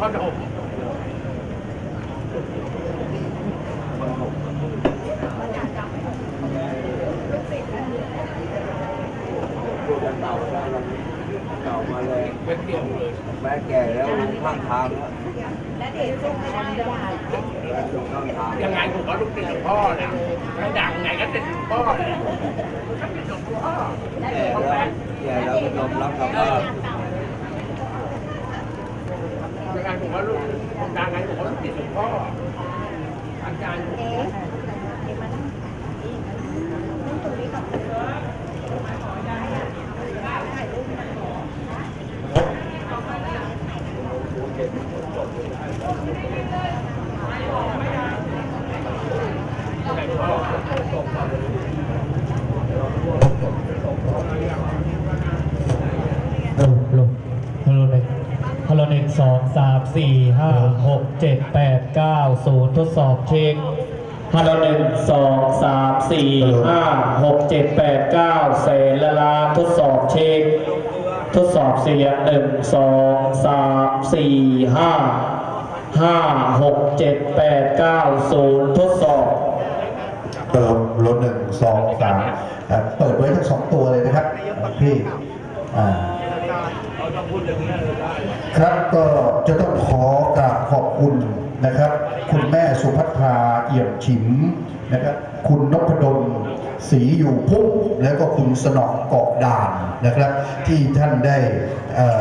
พ่อดมพูดกันเต่าได้แล้วเต่ามาเลยเป็นเดี่ยวเลยแม่แก่แล้วข้างทางแล้วแม่ตรงข้างทางยังไงผมก็ลูกติดหลวงพ่อนะไม่ดังไงก็ติดหลวงพ่อแหละก็ติดหลวงพ่อแก่แล้วแก่แล้วก็ยอมรับกับว่า ยังไงผมก็ลูกดังไงผมก็ลูกติดหลวงพ่ออาจารย์ลงลงฮัลโหลหนึ่งฮั ลโหลหนึ่งสองสามสี่ห้าหกเจ็ดแปดเก้าศูนย์ทดสอบเช็คฮัลโหลหนึ่งสองสามสี่ห้าหกเจ็ดแปดเก้าแสนละลาทดสอบเช็ค ทดสอบเสียงหนึ่งสองสามสี่ห้าห้าหกเจ็ดแปดเก้าศูนย์ทดสอบเติมรถหนึ่งสองสามเปิดไว้ทั้งสองตัวเลยนะครับพี่อ่า ครับก็จะต้องขอกราบขอบคุณนะครับ คุณแม่สุภัทราเอี่ยมฉิมนะครับ คุณนพดลศรีอยู่พุ่งแล้วก็คุณสนองเกาะด่านนะครับ ที่ท่านได้อ่อ